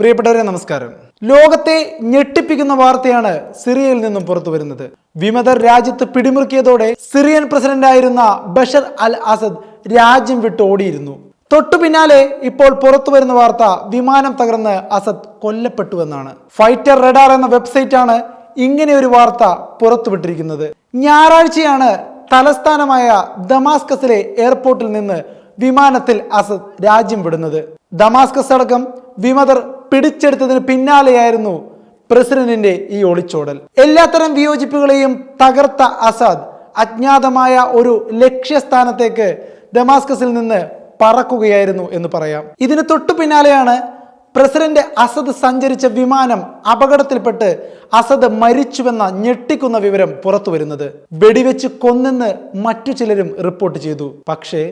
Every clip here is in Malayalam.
പ്രിയപ്പെട്ടവരെ നമസ്കാരം. ലോകത്തെ ഞെട്ടിപ്പിക്കുന്ന വാർത്തയാണ് സിറിയയിൽ നിന്നും പുറത്തു വരുന്നത്. വിമതർ രാജ്യത്ത് പിടിമുറുക്കിയതോടെ സിറിയൻ പ്രസിഡന്റായിരുന്ന ബഷർ അൽ അസദ് രാജ്യം വിട്ട് ഓടിയിരുന്നു. തൊട്ടു പിന്നാലെ ഇപ്പോൾ പുറത്തു വരുന്ന വാർത്ത വിമാനം തകർന്ന് അസദ് കൊല്ലപ്പെട്ടുവെന്നാണ് ഫൈറ്റർ റഡാർ എന്ന വെബ്സൈറ്റ് ആണ് ഇങ്ങനെ ഒരു വാർത്ത പുറത്തുവിട്ടിരിക്കുന്നത് ഞായറാഴ്ചയാണ് തലസ്ഥാനമായ ദമാസ്കസിലെ എയർപോർട്ടിൽ നിന്ന് വിമാനത്തിൽ അസദ് രാജ്യം വിടുന്നത്. ദമാസ്കസ് അടക്കം വിമതർ പിടിച്ചെടുത്തതിന് പിന്നാലെയായിരുന്നു പ്രസിഡന്റിന്റെ ഈ ഒളിച്ചോടൽ. എല്ലാത്തരം വിയോജിപ്പുകളെയും തകർത്ത അസാദ് അജ്ഞാതമായ ഒരു ലക്ഷ്യസ്ഥാനത്തേക്ക് ദമാസ്കസിൽ നിന്ന് പറക്കുകയായിരുന്നു എന്ന് പറയാം. ഇതിന് തൊട്ടു പിന്നാലെയാണ് പ്രസിഡന്റ് അസദ് സഞ്ചരിച്ച വിമാനം അപകടത്തിൽപ്പെട്ട് അസദ് മരിച്ചുവെന്ന ഞെട്ടിക്കുന്ന വിവരം പുറത്തു വരുന്നത്. വെടിവെച്ച് കൊന്നെന്ന് മറ്റു ചിലരും റിപ്പോർട്ട് ചെയ്തു. പക്ഷേ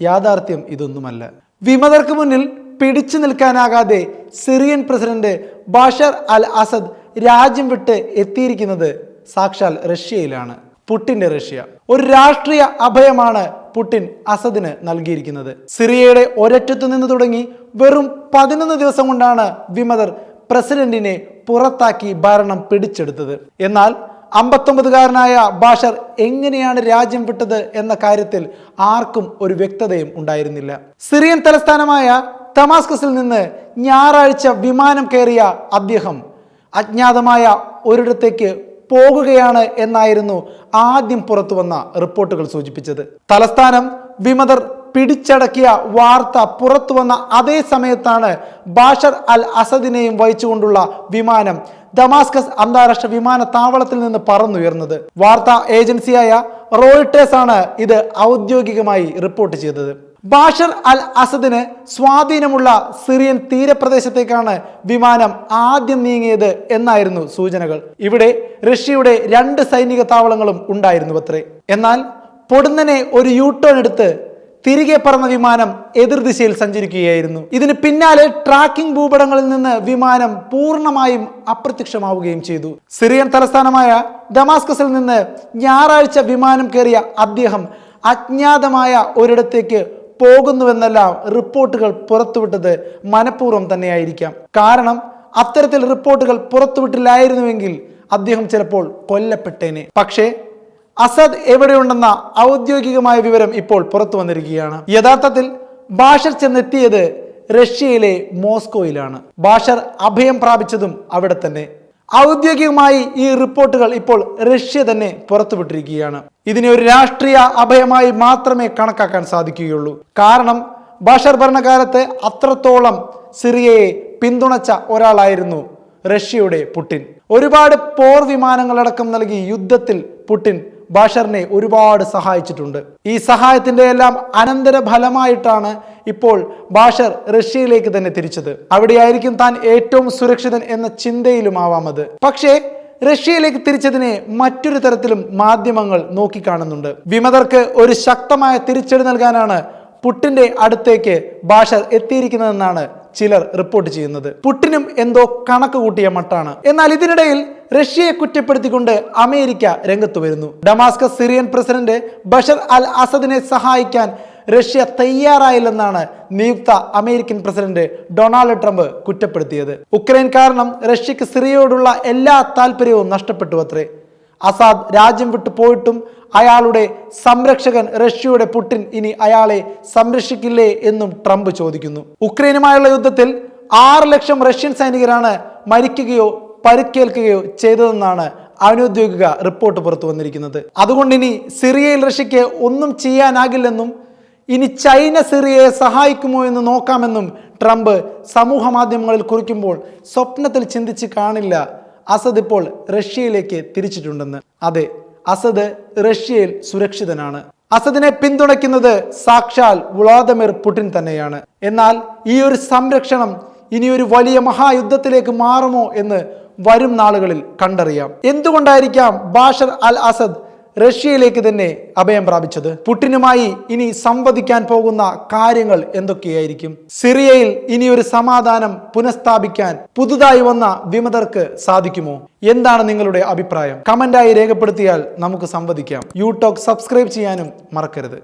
യാഥാർത്ഥ്യം ഇതൊന്നുമല്ല. വിമതർക്ക് മുന്നിൽ പിടിച്ചു നിൽക്കാനാകാതെ Syrian president Bashar al Assad രാജ്യം വിട്ട് എത്തിയിരിക്കുന്നത് സാക്ഷാൽ റഷ്യയിലാണ്. പുട്ടിന്റെ റഷ്യ. ഒരു രാഷ്ട്രീയ അഭയമാണ് പുടിൻ അസദിന് നൽകിയിരിക്കുന്നത്. സിറിയയുടെ ഒരറ്റത്തു നിന്ന് തുടങ്ങി വെറും പതിനൊന്ന് ദിവസം കൊണ്ടാണ് വിമതർ പ്രസിഡന്റിനെ പുറത്താക്കി ഭരണം പിടിച്ചെടുത്തത്. എന്നാൽ അമ്പത്തൊമ്പതുകാരനായ ബാഷർ എങ്ങനെയാണ് രാജ്യം വിട്ടത് എന്ന കാര്യത്തിൽ ആർക്കും ഒരു വ്യക്തതയും ഉണ്ടായിരുന്നില്ല. സിറിയൻ തലസ്ഥാനമായ തമാസ്കസിൽ നിന്ന് ഞായറാഴ്ച വിമാനം കയറിയ അദ്ദേഹം അജ്ഞാതമായ ഒരിടത്തേക്ക് പോകുകയാണ് എന്നായിരുന്നു ആദ്യം പുറത്തു വന്ന റിപ്പോർട്ടുകൾ സൂചിപ്പിച്ചത്. തലസ്ഥാനം വിമതർ പിടിച്ചടക്കിയ വാർത്ത പുറത്തു വന്ന അതേ സമയത്താണ് ബാഷർ അൽ അസദിനെയും വഹിച്ചുകൊണ്ടുള്ള വിമാനം ദമാസ്കസ് അന്താരാഷ്ട്ര വിമാനത്താവളത്തിൽ നിന്ന് പറന്നുയർന്നത്. വാർത്താ ഏജൻസിയായ റോയിട്ടേഴ്സ് ആണ് ഇത് ഔദ്യോഗികമായി റിപ്പോർട്ട് ചെയ്തത്. ബാഷർ അൽ അസദിന് സ്വാധീനമുള്ള സിറിയൻ തീരപ്രദേശത്തേക്കാണ് വിമാനം ആദ്യം നീങ്ങിയത് എന്നായിരുന്നു സൂചനകൾ. ഇവിടെ റഷ്യയുടെ രണ്ട് സൈനിക താവളങ്ങളും ഉണ്ടായിരുന്നു അത്രേ. എന്നാൽ പൊടുന്നനെ ഒരു യൂ ടേൺ എടുത്ത് തിരികെ പറന്ന വിമാനം എതിർദിശയിൽ സഞ്ചരിക്കുകയായിരുന്നു. ഇതിന് പിന്നാലെ ട്രാക്കിംഗ് ഭൂപടങ്ങളിൽ നിന്ന് വിമാനം പൂർണമായും അപ്രത്യക്ഷമാവുകയും ചെയ്തു. സിറിയൻ തലസ്ഥാനമായ ദമാസ്കസിൽ നിന്ന് ഞായറാഴ്ച വിമാനം കയറിയ അദ്ദേഹം അജ്ഞാതമായ ഒരിടത്തേക്ക് പോകുന്നുവെന്നെല്ലാം റിപ്പോർട്ടുകൾ പുറത്തുവിട്ടത് മനഃപൂർവം തന്നെയായിരിക്കാം. കാരണം അത്തരത്തിൽ റിപ്പോർട്ടുകൾ പുറത്തുവിട്ടില്ലായിരുന്നുവെങ്കിൽ അദ്ദേഹം ചിലപ്പോൾ കൊല്ലപ്പെട്ടേനെ. പക്ഷേ അസദ് എവിടെയുണ്ടെന്ന ഔദ്യോഗികമായ വിവരം ഇപ്പോൾ പുറത്തു വന്നിരിക്കുകയാണ്. യഥാർത്ഥത്തിൽ ബാഷർ ചെന്നെത്തിയത് റഷ്യയിലെ മോസ്കോയിലാണ്. ബാഷർ അഭയം പ്രാപിച്ചതും അവിടെ തന്നെ. ഔദ്യോഗികമായി ഈ റിപ്പോർട്ടുകൾ ഇപ്പോൾ റഷ്യ തന്നെ പുറത്തുവിട്ടിരിക്കുകയാണ്. ഇതിനെ ഒരു രാഷ്ട്രീയ അഭയമായി മാത്രമേ കണക്കാക്കാൻ സാധിക്കുകയുള്ളൂ. കാരണം ബാഷർ ഭരണകാലത്ത് അത്രത്തോളം സിറിയയെ പിന്തുണച്ച ഒരാളായിരുന്നു റഷ്യയുടെ പുടിൻ. ഒരുപാട് പോർ വിമാനങ്ങളടക്കം നൽകി യുദ്ധത്തിൽ പുടിൻ ബാഷറിനെ ഒരുപാട് സഹായിച്ചിട്ടുണ്ട്. ഈ സഹായത്തിന്റെ എല്ലാം അനന്തര ഫലമായിട്ടാണ് ഇപ്പോൾ ബാഷർ റഷ്യയിലേക്ക് തന്നെ തിരിച്ചത്. അവിടെയായിരിക്കും താൻ ഏറ്റവും സുരക്ഷിതൻ എന്ന ചിന്തയിലുമാവാം അത്. പക്ഷേ റഷ്യയിലേക്ക് തിരിച്ചതിനെ മറ്റൊരു തരത്തിലും മാധ്യമങ്ങൾ നോക്കിക്കാണുന്നുണ്ട്. വിമതർക്ക് ഒരു ശക്തമായ തിരിച്ചടി നൽകാനാണ് പുട്ടിന്റെ അടുത്തേക്ക് ബാഷർ എത്തിയിരിക്കുന്നതെന്നാണ് ചിലർ റിപ്പോർട്ട് ചെയ്യുന്നത്. പുട്ടിനും എന്തോ കണക്ക് കൂട്ടിയ മട്ടാണ്. എന്നാൽ ഇതിനിടയിൽ റഷ്യയെ കുറ്റപ്പെടുത്തിക്കൊണ്ട് അമേരിക്ക രംഗത്ത് വരുന്നു. Damascus Syrian president Bashar al അസദിനെ സഹായിക്കാൻ റഷ്യ തയ്യാറായില്ലെന്നാണ് നിയുക്ത അമേരിക്കൻ പ്രസിഡന്റ് ഡൊണാൾഡ് ട്രംപ് കുറ്റപ്പെടുത്തിയത്. ഉക്രൈൻ കാരണം റഷ്യക്ക് സിറിയയോടുള്ള എല്ലാ താല്പര്യവും നഷ്ടപ്പെട്ടു അത്രേ അസാദ് രാജ്യം വിട്ടു പോയിട്ടും അയാളുടെ സംരക്ഷകൻ റഷ്യയുടെ പുട്ടിൻ ഇനി അയാളെ സംരക്ഷിക്കില്ലേ എന്നും ട്രംപ് ചോദിക്കുന്നു. ഉക്രൈനുമായുള്ള യുദ്ധത്തിൽ ആറ് ലക്ഷം റഷ്യൻ സൈനികരാണ് മരിക്കുകയോ പരിക്കേൽക്കുകയോ ചെയ്തതെന്നാണ് അനൗദ്യോഗിക റിപ്പോർട്ട് പുറത്തു വന്നിരിക്കുന്നത്. അതുകൊണ്ട് ഇനി സിറിയയിൽ റഷ്യക്ക് ഒന്നും ചെയ്യാനാകില്ലെന്നും ഇനി ചൈന സിറിയയെ സഹായിക്കുമോ എന്ന് നോക്കാമെന്നും ട്രംപ് സമൂഹ മാധ്യമങ്ങളിൽ കുറിക്കുമ്പോൾ സ്വപ്നത്തിൽ ചിന്തിച്ച് കാണില്ല അസദ് ഇപ്പോൾ റഷ്യയിലേക്ക് തിരിച്ചിട്ടുണ്ടെന്ന്. അതെ അസദ് റഷ്യയിൽ സുരക്ഷിതനാണ്. അസദിനെ പിന്തുണയ്ക്കുന്നത് സാക്ഷാൽ വ്ളാദിമിർ പുടിൻ തന്നെയാണ്. എന്നാൽ ഈ ഒരു സംരക്ഷണം ഇനിയൊരു വലിയ മഹായുദ്ധത്തിലേക്ക് മാറുമോ എന്ന് വരും നാളുകളിൽ കണ്ടറിയാം. എന്തുകൊണ്ടായിരിക്കാം ബാഷർ അൽ അസദ് റഷ്യയിലേക്ക് തന്നെ അഭയം പ്രാപിച്ചത്. പുട്ടിനുമായി ഇനി സംവദിക്കാൻ പോകുന്ന കാര്യങ്ങൾ എന്തൊക്കെയായിരിക്കും? സിറിയയിൽ ഇനി ഒരു സമാധാനം പുനഃസ്ഥാപിക്കാൻ പുതുതായി വന്ന വിമതർക്ക് സാധിക്കുമോ? എന്താണ് നിങ്ങളുടെ അഭിപ്രായം? കമന്റായി രേഖപ്പെടുത്തിയാൽ നമുക്ക് സംവദിക്കാം. യൂടോക്ക് സബ്സ്ക്രൈബ് ചെയ്യാനും മറക്കരുത്.